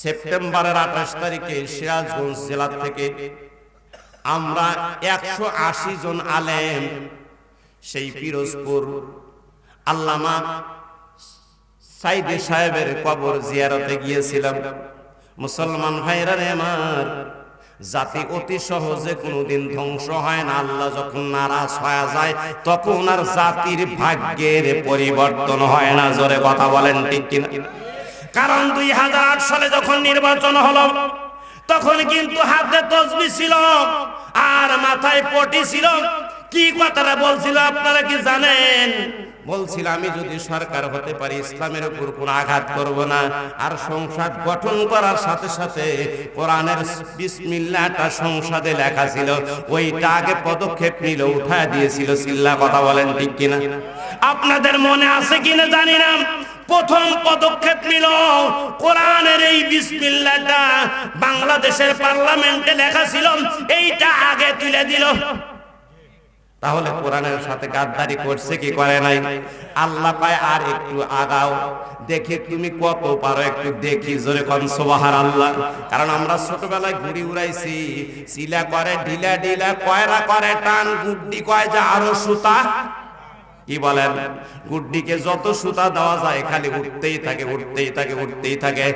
সেপ্টেম্বরের আঠাশ তারিখে সিরাজগঞ্জ জেলা থেকে আমরা একশো আশি জন আলেম সেই পিরোজপুর আল্লামা সাইদি সাহেবের কবর জিয়ারতে গিয়েছিলাম। মুসলমান ভাইরা রে আমার, জাতি অতি সহজে কোনোদিন ধ্বংস হয় না। আল্লাহ যখন নারাজ হয়ে যায়, তখন আর জাতির ভাগ্যের পরিবর্তন হয় না। জোরে কথা বলেন ঠিক কিনা? কারণ দুই হাজার আট সালে যখন নির্বাচন হলো, তখন কিন্তু হাতে তসবি ছিল আর মাথায় পটি ছিল। কি কথাটা বলছিল আপনারা কি জানেন? বলছিল, আমি যদি সরকার হতে পারি, ইসলামের উপর কোন আঘাত করব না। আর সংসদ গঠন করার সাথে সাথে কোরআনের বিসমিল্লাহটা সংসদে লেখা ছিল। ওইটা আগে পদক্ষেপ নিল, উঠায় দিয়েছিল। সিল্লা কথা বলেন ঠিক কিনা? আপনাদের মনে আছে কিনা জানি না। প্রথম পদক্ষেপ নিল কোরআনের এই বিসমিল্লাহটা বাংলাদেশের পার্লামেন্টে লেখা ছিল, এইটা আগে তুলে দিল। তাহলে কোরআনের সাথে গাদ্দারি করছে কি করে নাই? আল্লাহ পায় আর একটু আগাও। দেখে তুমি কত পারো একটু দেখি জোরে কোন সোবাহার আল্লাহ কারণ আমরা ছোটবেলায় ঘুড়ি উড়াইছি সিলা করে, ঢিলা ঢিলা, কয়রা করে, টান গুড্ডি কয় যে আরও সুতা। কি বলেন? গুড্ডিকে যত সুতা দেওয়া যায়, খালি উঠতেই থাকে উঠতেই থাকে উঠতেই থাকে।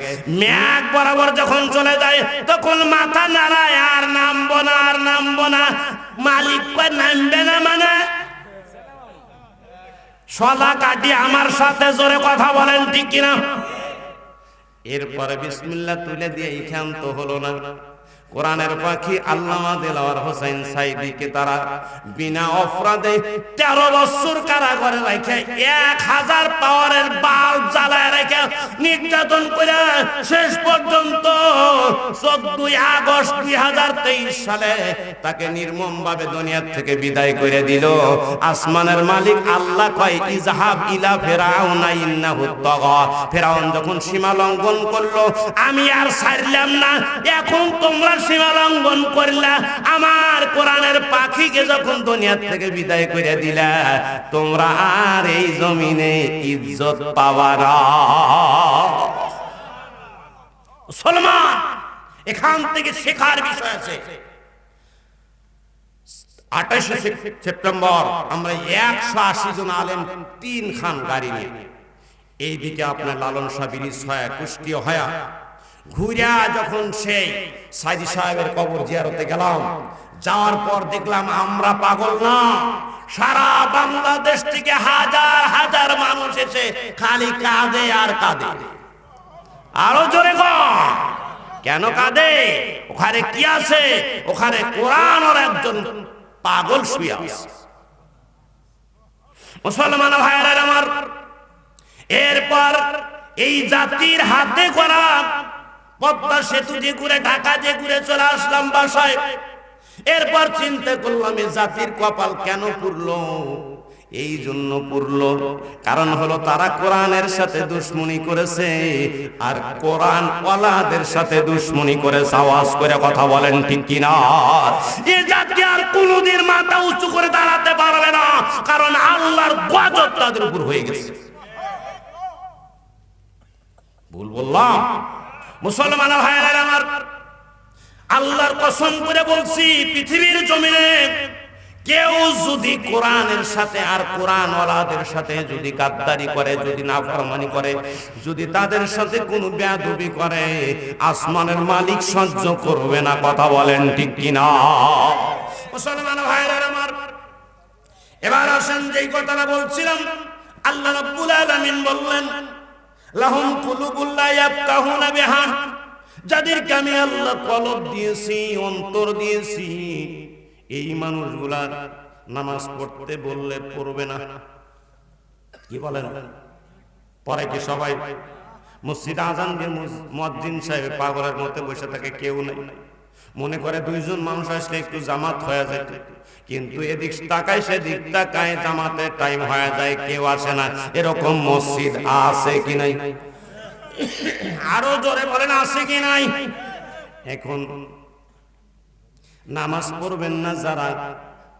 ম্যাগ বরাবর যখন চলে যায়, তখন মাথা নাড়ায়, আর নামবো না, আর নামবো না। মালিক নামবে না মানে? সদা কাটি আমার সাথে জোরে কথা বলেন, ঠিক কিনা? এরপরে বিসমিল্লাহ তুলে দিয়ে এইখান তো হলো না। কোরআনের পাখি আল্লামা দেলাওয়ার হোসেন সাইদিকে তারা বিনা অপরাধে তেরো বছর কারাগারে রেখে এক হাজার পাওয়ারের বাল্ব জ্বালায় রেখে নির্যাতন করে শেষ পর্যন্ত চোদ্দই আগস্ট দুই হাজার তেইশ সালে তাকে নির্মম ভাবে দুনিয়ার থেকে বিদায় করে দিল। আসমানের মালিক আল্লাহ কয়, ইজাহাব ইলা ফেরাউনা, ইন্নাহু তাগা। ফেরাউন যখন সীমা লঙ্ঘন করল, আমি আর ছাড়লাম না, এখন তোমরা সীমা লঙ্ঘন করলা, আমার কোরআনের পাখিকে যখন দুনিয়ার থেকে বিদায় করে দিলা, তোমরা আর এই জমিনে ইজ্জত পাওয়ার সলমান এখান থেকে শেখার বিষয় আছে। আঠাশে সেপ্টেম্বর, আমরা একশো আশি জন আলেম তিন খান গাড়ি নিয়ে। এইদিকে আপনার লালন শাহ ব্রিজ হয় হয়া ঘুরিয়া যখন সেই সাইদি সাহেবের কবর জিয়ারতে গেলাম, যাওয়ার পর দেখলাম আমরা পাগল না। সারা বাংলাদেশ থেকে হাজার হাজার মানুষ এসে খালি কাঁদে আর কাঁদে। আরও জোরে কেন কাঁদে? ওখানে কি আছে? ওখানে কোরআন ওর একজন পাগল শুয়ে আছে। মুসলমান ভাইয়েরা আমার, এরপর এই জাতির হাতে করা পদ্মা সেতু যে ঘুরে ঢাকা যে ঘুরে চলে আসলাম বাসায়। এরপর চিন্তা করলাম জাতির কপাল কেন পুরলো এই জন্য পুরলো কারণ হলো তারা কোরআনের সাথে দুশ্মনী করেছে আর কোরআন ওয়ালাদের সাথে দুশ্মনী করে আওয়াজ করে কথা বলেন ঠিক কিনা? এ জাতি আর কোনোদিন মাথা উঁচু করে দাঁড়াতে পারবে না, কারণ আল্লাহর গজব তাদের উপর হয়ে গেছে। ভুল বললাম? মুসলমান ভাইয়েরা আমার, আল্লাহর কসম করে বলছি, পৃথিবীর জমিনে কেউ যদি কোরআনের সাথে আর কোরআন ওয়ালাদের সাথে যদি গাদ্দারি করে, যদি নাফরমানি করে, যদি তাদের সাথে কোনো বেয়াদবি করে, আসমানের মালিক সহ্য করবে না, কথা বলেন ঠিক কিনা? মুসলমান ভাইয়েরা আমার, এবার আসেন যেই কথাটা বলছিলাম, আল্লাহ রাব্বুল আলামিন বললেন লাহুম কুলুবুল্লা ইয়াফকাহুনা বিহা যাদেরকে আমি আল্লাহ কলব দিয়েছি, অন্তর দিয়েছি, এই মানুষগুলার নামাজ পড়তে বললে পড়বে না। কি বলেন? পরে কি সবাই? মসজিদ আজান দিয়ে মুয়াজ্জিন সাহেব পাগলের মধ্যে বসে থাকে, কেউ নেই। মনে করে দুইজন মানুষ আসলে একটু জামাত হয়ে যেত। কিন্তু এদিক তাকায়, সেদিক তাকায় জামাতের টাইম হয়ে যায়, কেউ আসে না। এরকম মসজিদ আছে কি নাই? আরও জোরে বলেন, আছে কি নাই? এখন নামাজ পড়বেন না যারা,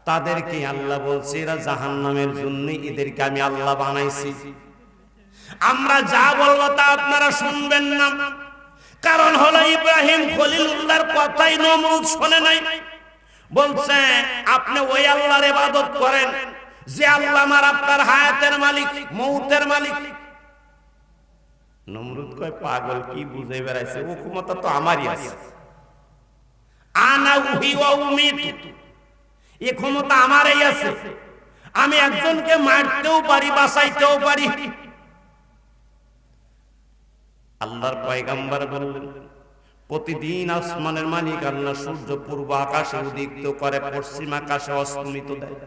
তাদেরকে আল্লাহ বলছে, এরা জাহান নামের জন্য এদেরকে আমি আল্লাহ বানাইছি। আমরা যা বলব তা আপনারা শুনবেন না। কারণ হলো ইব্রাহিম খলিলুল্লাহর কথাই নমরুদ শোনে নাই। বলছে, আপনি ওই আল্লাহর ইবাদত করেন যে আল্লাহ আমার আপনার হায়াতের মালিক মৌতের মালিক। নমরুদ কয়, পাগল, কি বুঝে বেড়াইছে? ও ক্ষমতা তো আমারই আছে। আনা উহি ওয়া উমিত। এ ক্ষমতা আমারই আছে। আমি একজনকে মারতেও পারি, বাঁচাইতেও পারি। আল্লাহর পয়গাম্বার বললেন, প্রতিদিন আসমানের মালিক আল্লাহ সূর্য পূর্ব আকাশে উদিত করে, পশ্চিম আকাশে অস্তমিত দেয়।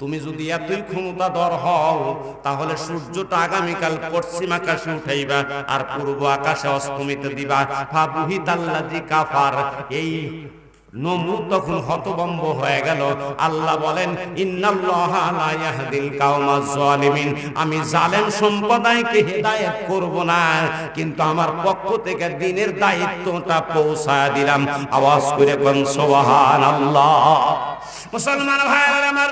তুমি যদি এতই ক্ষমতাধর হও, তাহলে সূর্যটা আগামীকাল পশ্চিম আকাশে উঠাইবা আর পূর্ব আকাশে অস্তমিত দিবা। ফাবুহিত আল্লাহ কাফার, এই নমরুদ তখন হতবম্ব হয়ে গেল। আল্লাহ বলেন জালিমিন আমি জালেম সম্প্রদায়কে হেদায়েত করব না, কিন্তু আমার পক্ষ থেকে দিনের দায়িত্বটা পৌঁছায় দিলাম। আওয়াজ করে কোন সুবহানাল্লাহ। মুসলমান ভাইরা আমার,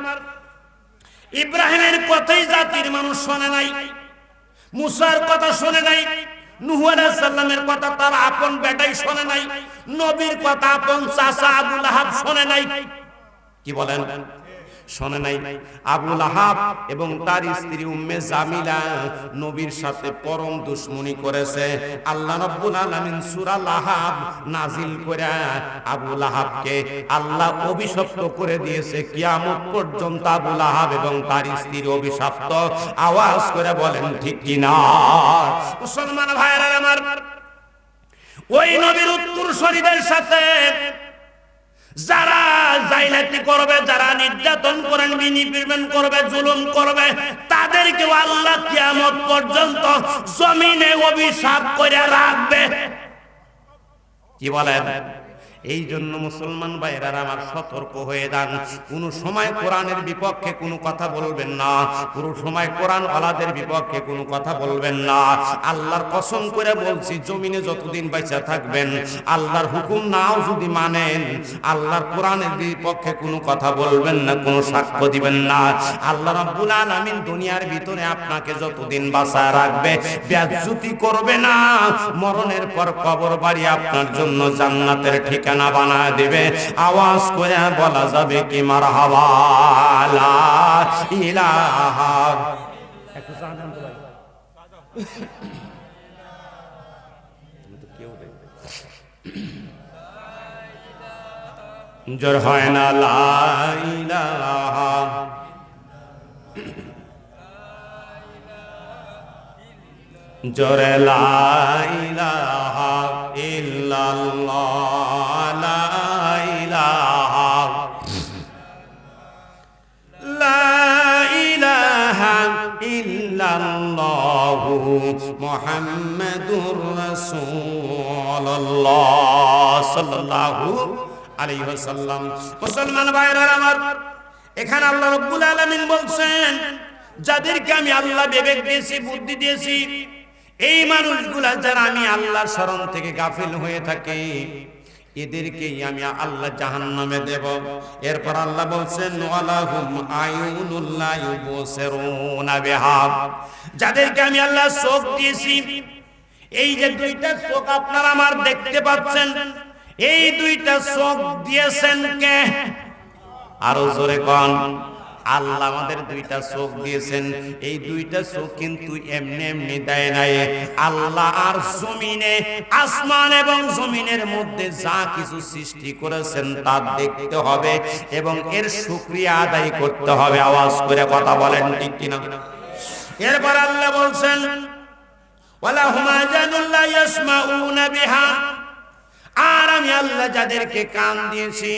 ইব্রাহিমের কথাই জাতির মানুষ শোনে নাই, মুসার কথা শোনে নাই নুহু আলাইহিস সালামের কথা তার আপন বেটাই শোনে নাই, নবীর কথা আপন চাচা আবুল আহাব শোনে নাই। কি বলেন? শোনে নাই। আবুল আহাব এবং তার স্ত্রী উম্মে জামিলা নবীর সাথে পরম দুশ্মনী করেছে। আল্লাহ রাব্বুল আলামিন সূরা লাহাব নাজিল করে আবুল আহাবকে আল্লাহ অভিশপ্ত করে দিয়েছে। কিয়ামত পর্যন্ত আবুল আহাব এবং তার স্ত্রী অভিশপ্ত। আওয়াজ করে বলেন, ঠিক কি না? মুসলমান ভাইরা আমার, ওই নবীর উত্তর শরীরের সাথে যারা জাইলাতি করবে, যারা নির্যাতন করেন বিনিপিমেন্ট করবে, জুলুম করবে তাদেরকে আল্লাহ কিয়ামত পর্যন্ত জমিনে অভিশাপ করে রাখবে। কি বলেন? এই জন্য মুসলমান ভাইরা আমার সতর্ক হয়ে যান। কোন সময় কোরআনের বিপক্ষে কোনো কথা বলবেন না। পুরো সময় কোরআন ওয়ালাদের বিপক্ষে কোনো কথা বলবেন না। আল্লাহর কসম করে বলছি, জমিনে যতদিন বেঁচে থাকবেন, আল্লাহর হুকুম নাও যদি মানেন, আল্লাহর কোরআনের বিপক্ষে কোনো কথা বলবেন না, কোনো সাক্ষ্য দিবেন না। আল্লাহ রাব্বুল আলামিন দুনিয়ার ভিতরে আপনাকে যতদিন বাঁচায় রাখবে, বেজ্জতি করবে না। মরণের পর কবর বাড়ি আপনার জন্য জান্নাতের ঠিকানা। বানা দেবে। আওয়াজ করে বলা যাবে কি মার হাওয়া ইলাহা। জোর হয় না লাইলাহা জোরে লাইলাহা ইল্লাল্লাহ লাইলাহা লাইলাহা মুসলমান ভাইরা আমার, এখানে আল্লাহ রাব্বুল আলামিন বলছেন, যাদেরকে আমি আল্লাহ বিবেক দিয়েছি, বুদ্ধি দিয়েছি এই মানুষগুলা যারা আমি আল্লাহর স্মরণ থেকে গাফিল হয়ে থাকে এদেরকেই আমি আল্লাহ জাহান্নামে দেব। এরপর আল্লাহ বলছেন যাদেরকে আমি আল্লাহ চোখ দিয়েছি, এই যে দুইটা চোখ আপনারা আমার দেখতে পাচ্ছেন, এই দুইটা চোখ দিয়েছেন কে? আরও জোরে কন। আল্লাহ আমাদের দুইটা চোখ দিয়েছেন। এই দুইটা চোখ কিন্তু এমনি এমনি দেয় নাই। আল্লাহ আর জমিনে, আসমান এবং জমিনের মধ্যে যা কিছু সৃষ্টি করেছেন তা দেখতে হবে এবং এর শুকরিয়া আদায় করতে হবে। আওয়াজ করে কথা বলেন, ঠিক কিনা? এরপর আল্লাহ বলছেন, ওয়ালাহুম আজানুল্লাহ ইয়াসমাউনা বিহা। আর আমি আল্লাহ যাদেরকে কান দিয়েছি,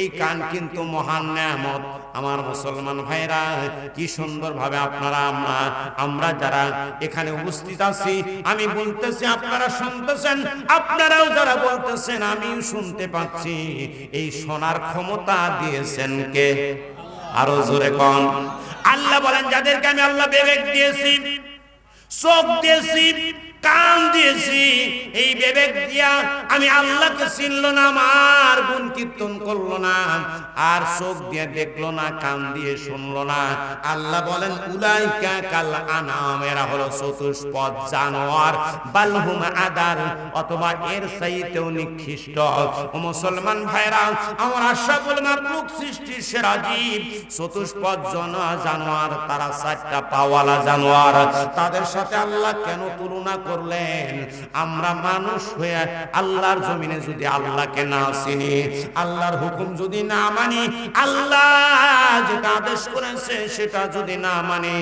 এই কান কিন্তু মহান নেয়ামত। আমার মুসলমান ভাইরা, কি সুন্দর ভাবে আপনারা আমরা আমরা যারা এখানে উপস্থিত আছি, আমি বলতেছি, আপনারা শুনতেছেন, আপনারাও যারা বলতেছেন, আমিও শুনতে পাচ্ছি। এই শোনার ক্ষমতা দিয়েছেন কে? আরও জোরে কন। আল্লাহ বলেন, যাদেরকে আমি আল্লাহ বিবেক দিয়েছি, চোখ দিয়েছি কান দিয়েছি। এই বিবেক দিয়া আমি আল্লাহকে চিনল না, আমার গুণ কীর্তন করল না, আর চোখ দিয়ে দেখল না, কান দিয়ে শুনলো না। আল্লাহ বলেন, উলাইকা কাল আনাম, এরা হলো চতুষ্পদ জানোয়ার। বালহুম আদার অথবা এর চাইতেও নিকৃষ্ট। ও মুসলমান ভাইরা, আমার আশা আশাফুল মাকলুক সৃষ্টির সেরা জীব। চতুষ্পদ জন জানোয়ার, তারা চারটা পাওয়ালা জানোয়ার। তাদের সাথে আল্লাহ কেন তুলনা করলেন। আমরা মানুষ হয়ে আল্লাহর জমিনে যদি আল্লাহকে না চিনি, আল্লাহর হুকুম যদি না মানি, আল্লাহ যেটা আদেশ করেছে সেটা যদি না মানে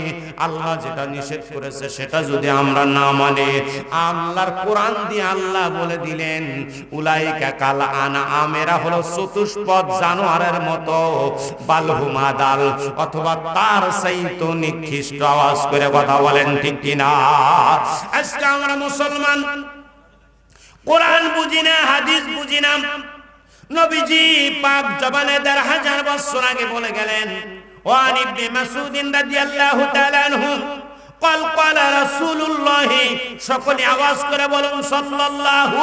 আল্লাহ যেটা নিষেধ করেছে সেটা যদি আমরা না মানে। আল্লাহর কোরআন দিয়ে আল্লাহ বলে দিলেন, উলাইকা কাল আনা আমেরা হলো চতুষ্পদ জানোয়ারের মতো, বালহুমা দাল, অথবা তার সাইতো নিকৃষ্ট আওয়াজ করে কথা বলেন ঠিক কিনা? আজকে আমরা মুসলমান। কোরআন বুঝি না, হাদিস বুঝি না। নবীজি পাক জবানে দেড় হাজার বছর আগে বলে গেলেন, ওয়ান ইবনে মাসউদিন রাদিয়াল্লাহু তাআলা আনহু, কল কল রাসূলুল্লাহ। সকলে আওয়াজ করে বলুন, সাল্লাল্লাহু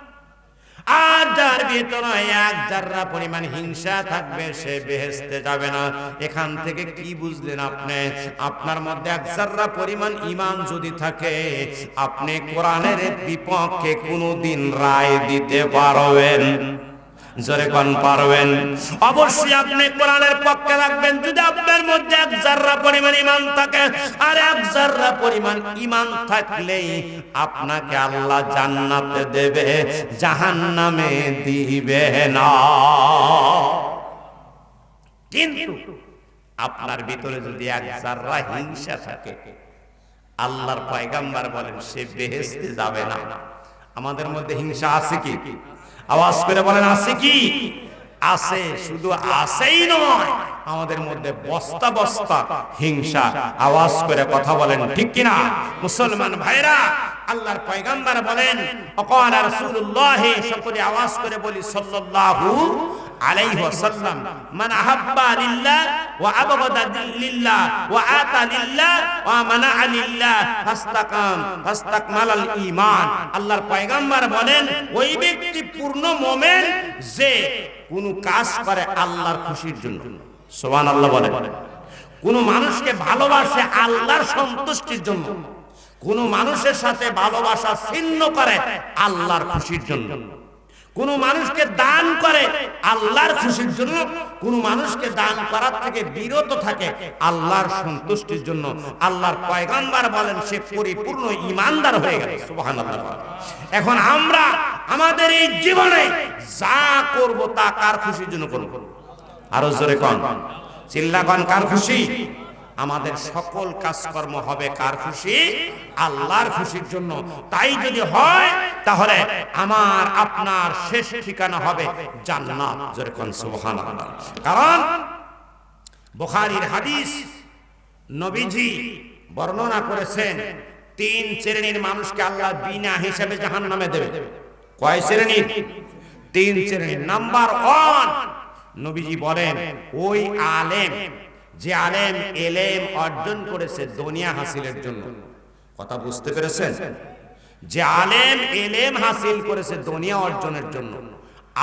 আর যার ভিতরে এক জাররা পরিমাণ হিংসা থাকবে, সে বেহেস্তে যাবে না। এখান থেকে কি বুঝলেন আপনি? আপনার মধ্যে এক জাররা পরিমাণ ইমান যদি থাকে, আপনি কোরআনের বিপক্ষে কোনোদিন রায় দিতে পারবেন। জোরে কোন পারবেন। অবশ্যই আপনি কোরআনের পক্ষে রাখবেন। যদি আপনার মধ্যে এক জাররা পরিমাণ ঈমান থাকে, আর এক জাররা পরিমাণ ঈমান থাকলেই আপনাকে আল্লাহ জান্নাতে দেবে, জাহান্নামে দিবে না। কিন্তু আপনার ভিতরে যদি এক জাররা হিংসা থাকে, আল্লাহর পয়গাম্বার বলেন, সে বেহেশতে যাবে না। আমাদের মধ্যে হিংসা আছে কি? আওয়াজ করে বলেন, আছে কি? আছে, শুধু আছেই নয়। আমাদের মধ্যে বস্তা বস্তা হিংসা আওয়াজ করে কথা বলেন, ঠিক কিনা? মুসলমান ভাইরা আল্লাহর পয়গাম্বার বলেন অকান রাসূলুল্লাহ সকলে আওয়াজ করে বলি, সাল্লাল্লাহু আলাইহি ওয়াসাল্লাম, মান আহাব্বা লিল্লাহ ওয়া আবগাদা লিল্লাহ ওয়া আতা লিল্লাহ ওয়া লিল্লাহ ঈমান। আল্লাহর পয়গাম্বার বলেন, ওই ব্যক্তি পূর্ণ মুমিন যে কোন কাজ করে আল্লাহর খুশির জন্য। সুবহানাল্লাহ বলেন। কোন মানুষকে ভালোবাসে আল্লাহর সন্তুষ্টির জন্য। কোন মানুষের সাথে ভালোবাসা ছিন্ন করে আল্লাহর খুশির জন্য। কোন মানুষকে দান করে আল্লাহর খুশির জন্য। কোন মানুষকে দান করার থেকে বিরত থাকে আল্লাহর সন্তুষ্টির জন্য। আল্লাহর পয়গাম্বার বলেন, সে পরিপূর্ণ ইমানদার হয়ে গেল। সুবহানাল্লাহ। এখন আমরা আমাদের এই জীবনে যা করব তা কার খুশির জন্য করব? আরও জোরে কোন। চিল্লা কোন কার খুশি? আমাদের সকল কাজকর্ম হবে কার খুশি? আল্লাহর খুশির জন্য। তাই যদি হয়, তাহলে আমার, আপনার শেষ ঠিকানা হবে জান্নাত। যেরকম সুবহানাল্লাহ। কারণ বুখারীর হাদিস নবীজি বর্ণনা করেছেন, তিন শ্রেণির মানুষকে আল্লাহ বিনা হিসাবে জাহান্নামে দেবে। কয় শ্রেণির তিন শ্রেণির। নাম্বার ওয়ান, নবীজি বলেন, ওই আলেম যে আলেম, এলেম অর্জন করেছে দুনিয়া হাসিলের জন্য। কথা বুঝতে পেরেছেন? যে আলেম, এলেম হাসিল করেছে দুনিয়া অর্জনের জন্য।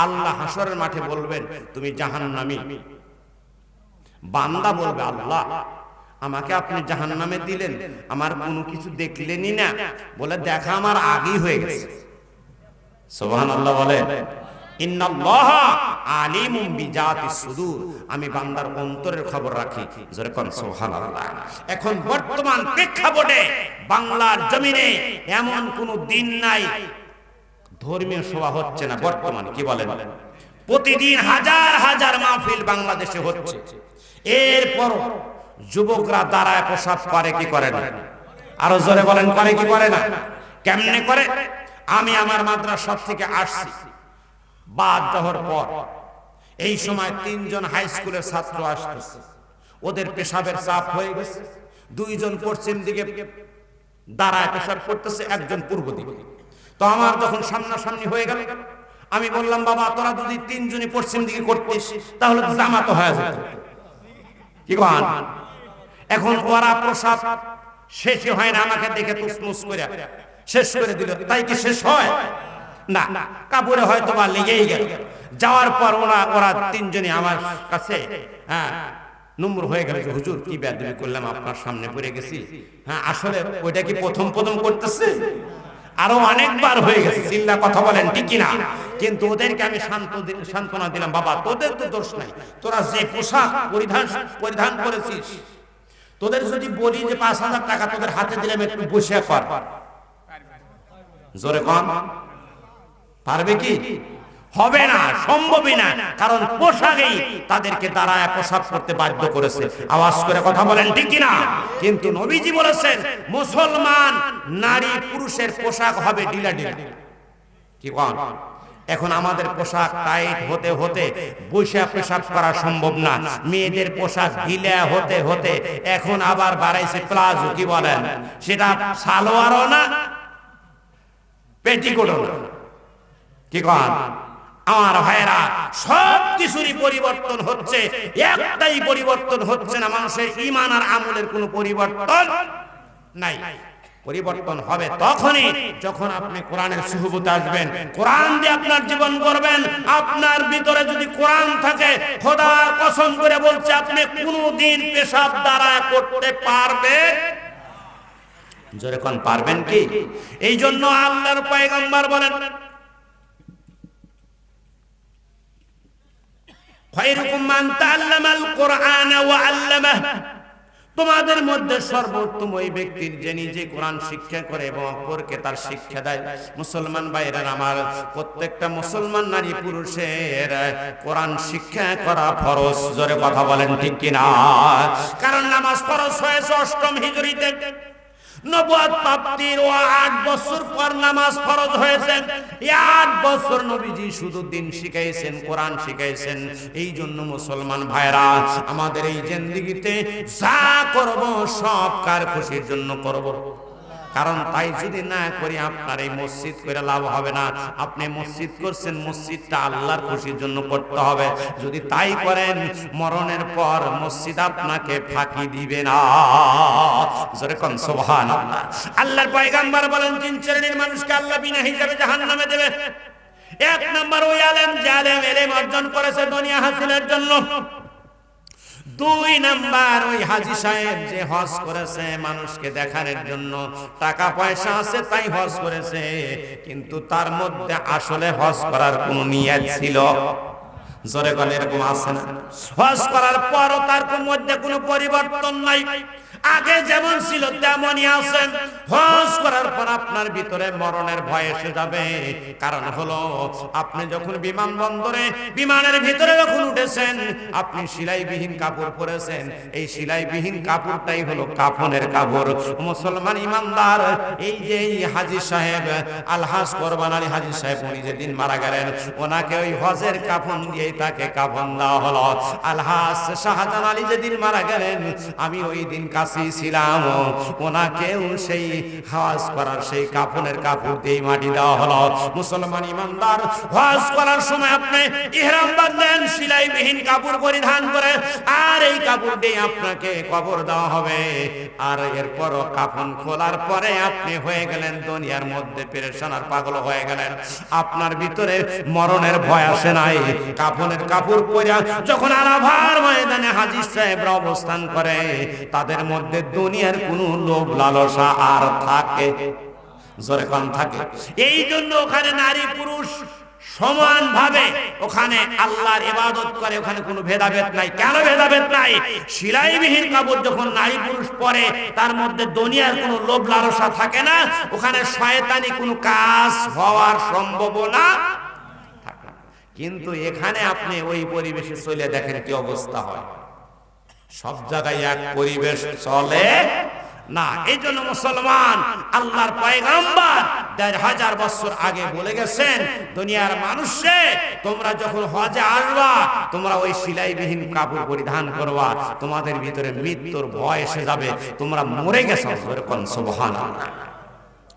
আল্লাহ হাসরের মাঠে বলবেন, তুমি জাহান্নামী। বান্দা বলবে, আল্লাহ, আমাকে আপনি জাহান নামে দিলেন, আমার কোনো কিছু দেখলেনই না। বলে, দেখা আমার আগেই হয়ে গেছে। সুবহানাল্লাহ বলে আমি বান্দার অন্তরের খবর রাখি। এখন বর্তমান প্রেক্ষাপটে বাংলার জমিনে এমন কোন দিন নাই। ধর্মীয় সভা হচ্ছে না বর্তমানে, কি বলেন? প্রতিদিন হাজার হাজার মাহফিল বাংলাদেশে হচ্ছে। এরপর যুবকরা দাঁড়ায় প্রসাদ করে, কি করে না? আরও জোরে বলেন, করে কি করে না? কেমনে করে? আমি আমার মাদ্রাসা থেকে আসছি। বাদ দেওয়ার পর এই সময় তিনজন হাই স্কুলের ছাত্র আসতেছে। ওদের পেশাবের চাপ হয়ে গেছে। দুইজন পশ্চিম দিকে দাঁড়ায় পেশাব করতেছে, একজন পূর্ব দিকে। তো আমার যখন সামনাসামনি হয়ে গেল, আমি বললাম, বাবা, তোরা যদি তিনজনই পশ্চিম দিকে করতিস, তাহলে জামাত হয়ে যেত। কি কন? এখন ওরা প্রসাব শেষ হয় না, আমাকে দেখে তুসমুস করে শেষ করে দিল। তাই কি শেষ হয়? না, কাপড়ে হয়তো বা লেগেই গেল। যাওয়ার পর ওরা ওরা তিনজনই আমার কাছে হ্যাঁ নম্বর হয়ে গেল যে, হুজুর, কি ব্যাধি করলাম, আপনার সামনে পড়ে গেছি। হ্যাঁ আসলে ওইটা কি প্রথম প্রথম করতেছে? আরও অনেকবার হয়ে গেছে চিল্লা কথা বলেন ঠিকই না কিন্তু ওদেরকে আমি শান্ত সান্ত্বনা দিলাম, বাবা, তোদের তো দোষ নাই। তোরা যে পোশাক পরিধান পরিধান করেছিস, তোদের যদি বলি যে পাঁচ হাজার টাকা তোদের হাতে দিলাম, একটু বসে কর। জোরে কম পারবে কি? হবে না সম্ভবই না। কারণ পোশাকেই তাদেরকে দাঁড়ায় পোশাক করতে বাধ্য করেছে। আওয়াজ করে কথা বলেন ঠিক না কিন্তু নবীজি বলেছেন মুসলমান নারী পুরুষের পোশাক হবে ডিলা ডিলা কি বল? এখন আমাদের পোশাক টাইট হতে হতে বৈশা পেশাব করা সম্ভব না। মেয়েদের পোশাক ঢিলা হতে হতে এখন আবার বাড়াইছে প্লাজো কি বলেন? সেটা সালোয়ারও না পেটিকোটও না। কি কন? আমার ভাইরা সব কিছুরই পরিবর্তন হচ্ছে। একটাই পরিবর্তন হচ্ছে না, মানুষের ইমান আর আমলের কোনো পরিবর্তন নাই। পরিবর্তন হবে তখনই যখন আপনি কোরআনের সুহবতে আসবেন। কোরআন দিয়ে আপনার জীবন করবেন আপনার ভিতরে যদি কোরআন থাকে, খোদার কসম করে বলছে, আপনি কোনোদিন পেশাব দ্বারা করতে পারবেন? জোরে কোন, পারবেন কি? এই জন্য আল্লাহর পয়গম্বর বলেন কোরআন তোমাদের মধ্যে সর্বোত্তম ওই ব্যক্তির যে নিজে কোরআন শিক্ষা করে এবং অপরকে তার শিক্ষা দেয়, মুসলমান ভাইরা আমার, প্রত্যেকটা মুসলমান নারী পুরুষের কোরআন শিক্ষা করা ফরজ। জোরে কথা বলেন ঠিক কিনা? কারণ নামাজ ফরজ হয়েছে অষ্টম হিজরিতে নবুয়াত বছর নবীজি শুধু শিখাইছেন, কোরআন শিখাইছেন। এই জন্য মুসলমান ভাইরা, আমাদের এই জিন্দিগিতে যা করব, সব কার খুশির জন্য করব। কারণ তাই যদি না করি আপনার এই মসজিদ করে লাভ হবে না। আপনি মসজিদ করছেন, মসজিদটা আল্লাহর খুশির জন্য করতে হবে। যদি তাই করেন, মরণের পর মসজিদ আপনাকে ফাঁকি দিবে না। জোরে কোন সুবহানাল্লাহ। আল্লাহর পয়গাম্বর বলেন, তিন শ্রেণির মানুষকে আল্লাহ বিনা হিসাবে জাহান্নামে দেবে। এক নম্বর ওই আলেম যে আলেম এলেম অর্জন করেছে দুনিয়া হাসিলের জন্য। দুই নাম্বার ওই হাজি সাহেব যে হজ করেছে মানুষকে দেখার জন্য, টাকা পয়সা আছে তাই হজ করেছে, কিন্তু তার মধ্যে আসলে হজ করার কোনো নিয়াজ ছিল। জোরে গলে এরকম আছে না? হজ করার পরও তার মধ্যে কোনো পরিবর্তন নাই। আগে যেমন ছিল তেমনই আছেন। হজ করার পর আপনার ভিতরে মরণের ভয় এসে যাবে। কারণ হলো, আপনি যখন বিমানবন্দরে, বিমানের ভিতরে যখন উঠেছেন, আপনি সিলাইবিহীন কাপড় পরেছেন। এই সিলাইবিহীন কাপড়টাই হলো কাফনের কাপড়। মুসলমান ইমানদার, এই যে হাজি সাহেব, আলহাজ কোরবান আলী হাজি সাহেব, উনি যেদিন মারা গেলেন, ওনাকে ওই হজের কাফন দিয়েই তাকে কাফন দেওয়া হলো। আলহাজ শাহজাহান আলী যেদিন মারা গেলেন, আমি ওই দিন কাছেই ছিলাম। ওনাকেও সেই হজ করার সেই কাফনের কাপড় দিয়ে মাটি দেওয়া হলো। মুসলমান ইমানদার, হজ করার সময় আপনি ইহরাম বাঁধলেন, সিলাইবিহীন কাপড় পরিধান করে, আর এই কাপড় দিয়ে আপনাকে কবর দেওয়া হবে। আর এরপর কাফন খোলার পরে আপনি হয়ে গেলেন, দুনিয়ার মধ্যে পেরেশান আর পাগল হয়ে গেলেন। আপনার ভিতরে মরণের ভয় আসে নাই। কাফনের কাপড় পরে যখন আরাভার ময়দানে হাজির সাহেবরা অবস্থান করে, তাদের মধ্যে দুনিয়ার কোনো লোভ লালসা আর থাকে, জোরে কম থাকে। এই জন্য ওখানে নারী পুরুষ সমান ভাবে ওখানে আল্লাহর ইবাদত করে, ওখানে কোনো ভেদাভেদ নাই। কেন ভেদাভেদ নাই? সিলাইবিহীন কাপড় যখন নারী পুরুষ পরে, তার মধ্যে দুনিয়ার কোনো লোভ লালসা থাকে না। ওখানে শয়তানি কোনো কাজ হওয়ার সম্ভাবনা। কিন্তু এখানে আপনি ওই পরিবেশে চলে দেখেন কি অবস্থা হয়। সব জায়গায় এক পরিবেশ চলে। না এই জন্য মুসলমান আল্লাহর পয়গাম্বার দেড় হাজার বছর আগে বলে গেছেন, দুনিয়ার মানুষে তোমরা যখন হজে আসবা, তোমরা ওই সিলাইবিহীন কাপড় পরিধান করবা, তোমাদের ভিতরে মৃত্যুর ভয় এসে যাবে, তোমরা মরে গেছো। কনসবহান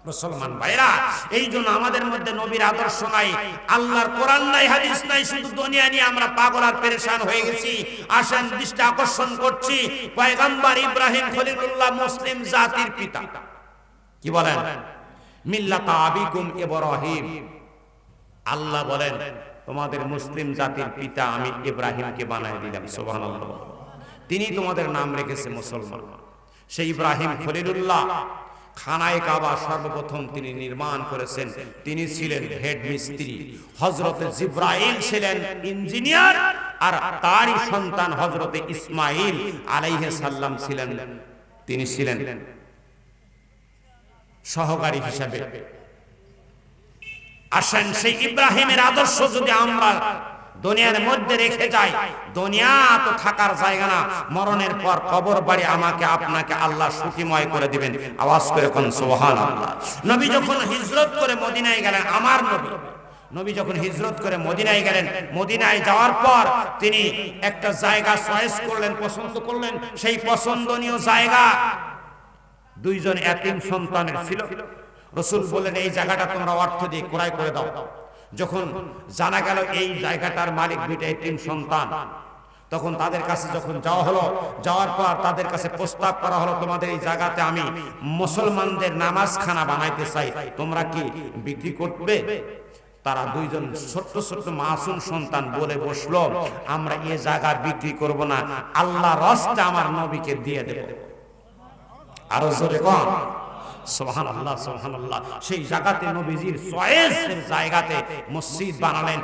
মুসলমান ভাইরা এই জন্য আমাদের মধ্যে নবীর আদর্শ নাই, আল্লাহর কোরআন নাই, হাদিস নাই, শুধু দুনিয়া নিয়ে আমরা পাগল আর পেরেশান হয়ে গেছি। আসেন দৃষ্টি আকর্ষণ করছি, পয়গম্বর ইব্রাহিম খলিলুল্লাহ মুসলিম জাতির পিতা। কি বলেন? মিল্লাতা আবিকুম ইব্রাহিম। আল্লাহ বলেন, তোমাদের মুসলিম জাতির পিতা আমি ইব্রাহিমকে বানায় দিলাম, সুবহানাল্লাহ। তিনি তোমাদের নাম রেখেছে মুসলমান। সেই ইব্রাহিম খলিলুল্লাহ খানায় কাবা সর্বপ্রথম তিনি নির্মাণ করেছেন। তিনি ছিলেন হেড মিস্ত্রি। হজরতে জিব্রাইল ছিলেন ইঞ্জিনিয়ার আর তারই সন্তান হজরতে ইসমাইল আলাইহে সাল্লাম ছিলেন। তিনি ছিলেন সহকারী হিসাবে। আসেন সেই ইব্রাহিমের আদর্শ যদি আমরা দুনিয়ার মধ্যে রেখে যাই। দুনিয়া তো থাকার জায়গা না। মরণের পর কবর বাড়ি আমাকে, আপনাকে আল্লাহ সুখীময় করে দিবেন। আওয়াজ করে কোন সোহান নবী যখন হিজরত করে মদিনায় গেলেন, আমার নবী নবী যখন হিজরত করে মদিনায় গেলেন, মদিনায় যাওয়ার পর তিনি একটা জায়গা চয়েস করলেন, পছন্দ করলেন। সেই পছন্দনীয় জায়গা দুইজন এতিম সন্তানের ছিল। রসুল বললেন, এই জায়গাটা তোমরা অর্থ দিয়ে ক্রয় করে দাও। যখন জানা গেল এই জায়গাটার মালিক দুইটা এতিম সন্তান, তখন তাদের কাছে যখন যাওয়া হলো, যাওয়ার পর তাদের কাছে প্রস্তাব করা হলো, তোমাদের এই জায়গাতে আমি মুসলমানদের নামাজখানা বানাইতে চাই, তোমরা কি বিক্রি করবে? তারা দুইজন ছোট্ট ছোট্ট মাসুম সন্তান বলে বসল, আমরা এ জায়গা বিক্রি করব না আল্লাহ রস্তে আমার নবীকে দিয়ে দেব। আরও জোরে কম সোহান আল্লাহ সোহান আল্লাহ সেই জায়গাতে নবীজির চয়েসের জায়গাতে মসজিদ বানালেন।